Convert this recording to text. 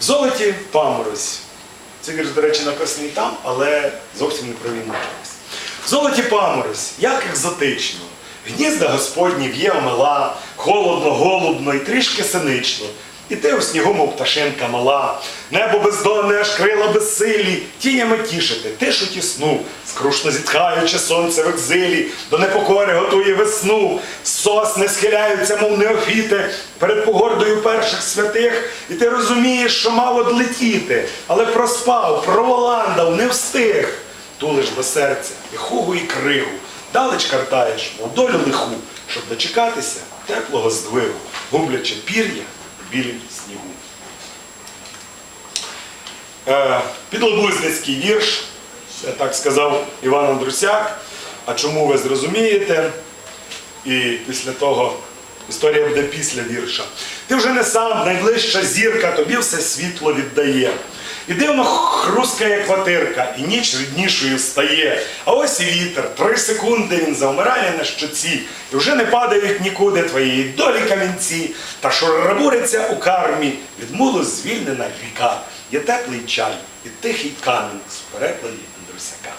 золоті паморозь. Цей вірш, до речі, написаний там, але зовсім не про війну. В золоті паморозь, як екзотично. Гнізда Господні в'є мала, холодно, голубно і трішки синично. І ти у снігу, мов пташинка мала, небо бездонне, аж крила безсилі, тінями тішити, тишу тісну, скрушно зітхаючи сонце в екзилі, до непокори готує весну, сосни схиляються, мов неофіти, перед погордою перших святих, і ти розумієш, що мав одлетіти, але проспав, проволандав, не встиг. Тулиш до серця і хугу, і кригу, далеч картаєш, мов долю лиху, щоб дочекатися теплого здвигу, гублячи пір'я білім снігу. Е, Підлоблизницький вірш, так сказав Іван Андрусяк. А чому ви зрозумієте? І після того історія буде після вірша. Ти вже не сам, найближча зірка, тобі все світло віддає. І дивно хрускає квартирка, і ніч ріднішою стає. А ось і вітер, три секунди він завмирає на щоці, і вже не падають нікуди твоєї долі камінці, та шурабуриться у кармі, від мулу звільнена ріка. Є теплий чай і тихий камінь з перекладі Андрусяка.